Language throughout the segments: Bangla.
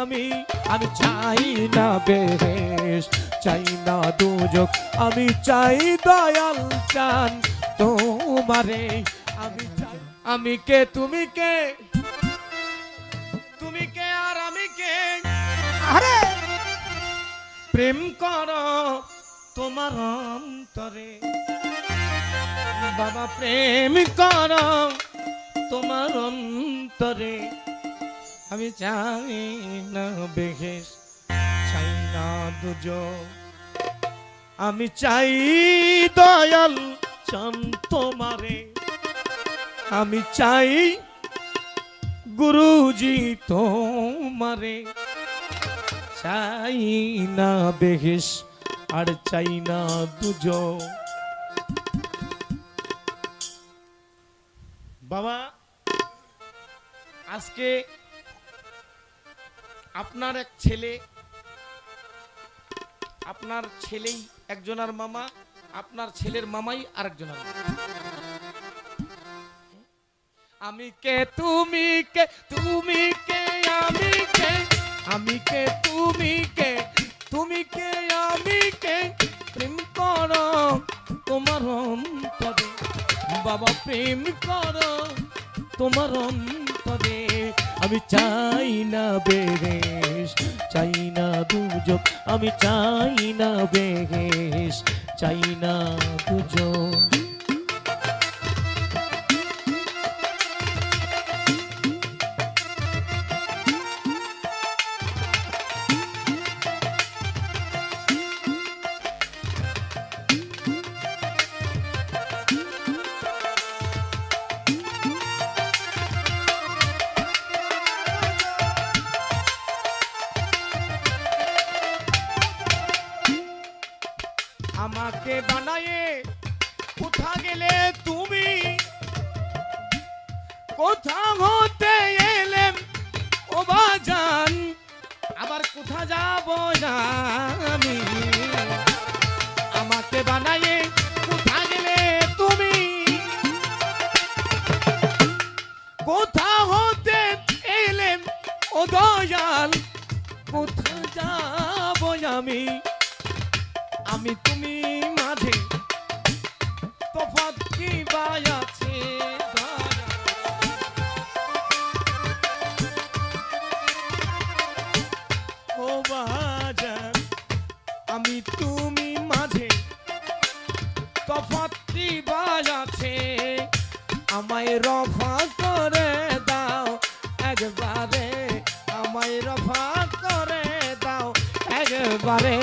আমি আমি চাই না বেহেশ চাই না দুজক আমি চাই দয়াল চান তোমারে। আমি আমি কে তুমি কে? তুমি কে আর আমি কে? আরে! প্রেম কর তোমার অন্তরে। বাবা প্রেম কর তোমার অন্তরে। আমি চাই না বেহেস চাই না দুজ আমি চাই দয়াল চান তোমারে আমি চাই গুরুজি তোমারে। চাই না বেহেস আর চাই না দুজ বাবা, আজকে আপনার এক ছেলে, আপনার ছেলেই একজনের মামা, আপনার ছেলের মামাই আরেকজনের। আমি কে, তুমি কে তুমি কে, আমি কে আমি কে, তুমি কে তুমি কে, আমি কে, প্রেম কর তোমার অন্তরে বাবা, প্রেম কর তোমার অন্তরে আমি চাই না বেহেস চাই না দুজক আমি চাই না বেহেস চাই না দুজক আমাকে বানায়ে কোথা গেলে তুমি? কোথা হতে এলেম ও বাজান, আবার কোথা যাব আমি আমাকে বানায়ে কোথা গেলে তুমি? কোথা হতে এলেম ও দয়াল, কোথা যাব আমি? আমি তুমি মাঝে। তফাৎ কি বাই আছে? ও বাজান, আমি তুমি মাঝে। তফাৎ কি বাই আছে? আমায় রফা করে দাও, একবারে। একবারে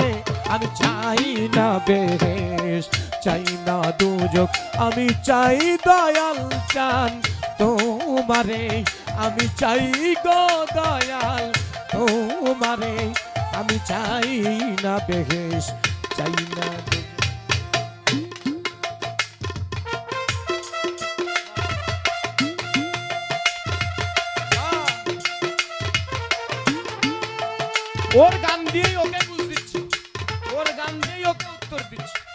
আমি চাই না বেহেস চাই না দুজক আমি চাই দয়াল চান তোমারে, আমি চাই গো দয়াল তোমারে আমি চাই না বেহেস চাই না। ওর গান দিয়েই ওকে ওকে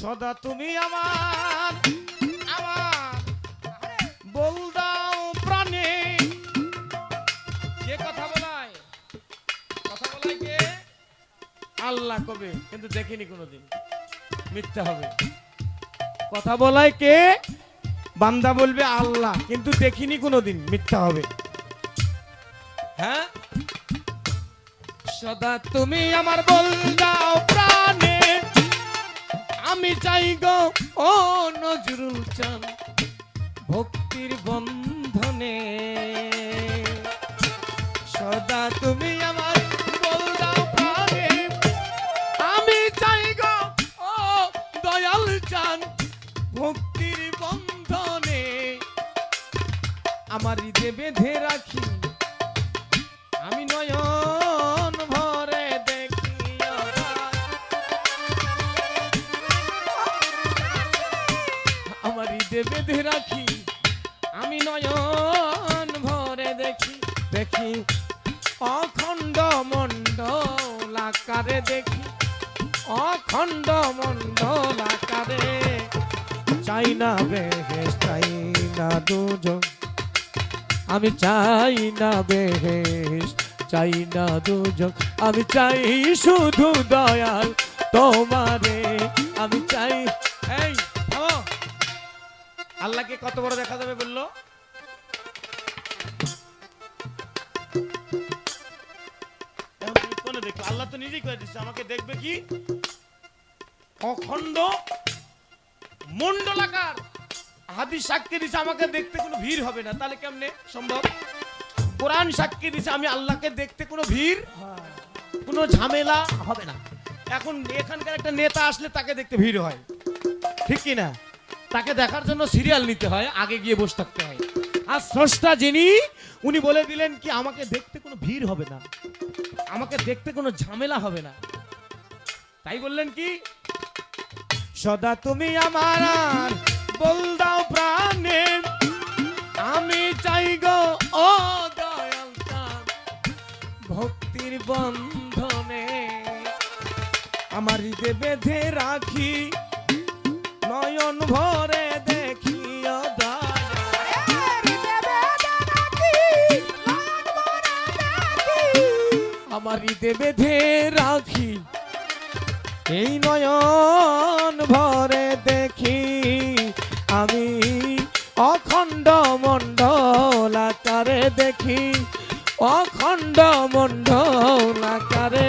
সদা তুমি আমার আমার, বল দাও প্রাণে। কে কথা বলায় কথা বলায় কে? আল্লাহ কবে? কিন্তু দেখিনি কোনোদিন। মিথ্যা হবে। কথা বলায় কে? বান্দা বলবে আল্লাহ, কিন্তু দেখিনি কোনোদিন। মিথ্যা হবে। হ্যাঁ? সদা তুমি আমার বল দাও প্রাণে। আমি চাই গো, ও নজরুল চান ভক্তির বন্ধনে। সদা তুমি আমার আমি চাই গো, ও দয়াল চান ভক্তির বন্ধনে। আমার হৃদে বেঁধে রাখি, আমি নয়ন হৃদে বেঁধে রাখি, আমি নয়ন ভরে দেখি দেখি অখণ্ড মণ্ডল আকারে দেখি, অখণ্ড মণ্ডল আকারে। চাই না বেহেস চাই না দুজন, আমি চাই না বেহেস চাই না দুজন, আমি চাই শুধু দয়াল তোমারে। আল্লাহকে কত বড় দেখা যাবে বলল? দেখবে আল্লাহ তো নিজেই করে দিচ্ছে। আমাকে দেখবে কি? অখণ্ড মন্ডলাকার হাদিস সাক্ষী দিচ্ছে আমাকে দেখতে কোনো ভিড় হবে না। তাহলে কেমনে সম্ভব? কোরআন সাক্ষী দিচ্ছে আমি আল্লাহকে দেখতে কোনো ভিড় কোনো ঝামেলা হবে না। এখন এখানকার একটা নেতা আসলে তাকে দেখতে ভিড় হয়। ঠিক কি না? তাকে দেখার জন্য সিরিয়াল নিতে হয়, আগে গিয়ে বসে থাকতে হয়। আর স্রষ্টা যিনি, উনি বলে দিলেন কি, আমাকে দেখতে কোনো ভিড় হবে না। আমাকে দেখতে কোনো ঝামেলা হবে না। তাই বললেন কি? সদা তুমি আমার আর বল দাও প্রাণে, আমি চাই গো ও দয়াল ভক্তির বন্ধনে। আমার হৃদে বেঁধে রাখি নয়ন ভরে আমার হৃদে বেঁধে রাখি। এই নয়ন ভরে দেখি। আমি অখণ্ড মণ্ডল আকারে দেখি। অখণ্ড মণ্ডল আকারে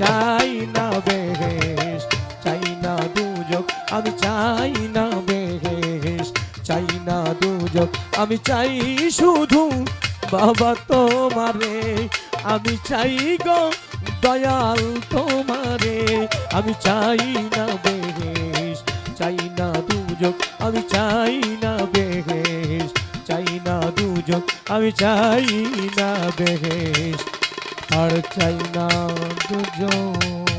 চাই না বেহেস চাই না দুজক আমি দুজক আমি চাই শুধু বাবা তোমারে। আমি চাই গো দয়াল তোমারে। আমি চাই না বেহেস চাই না দুজক আমি চাই না বেহেস চাই না দুজক আমি চাই না বেহেস আর চাই না দুজক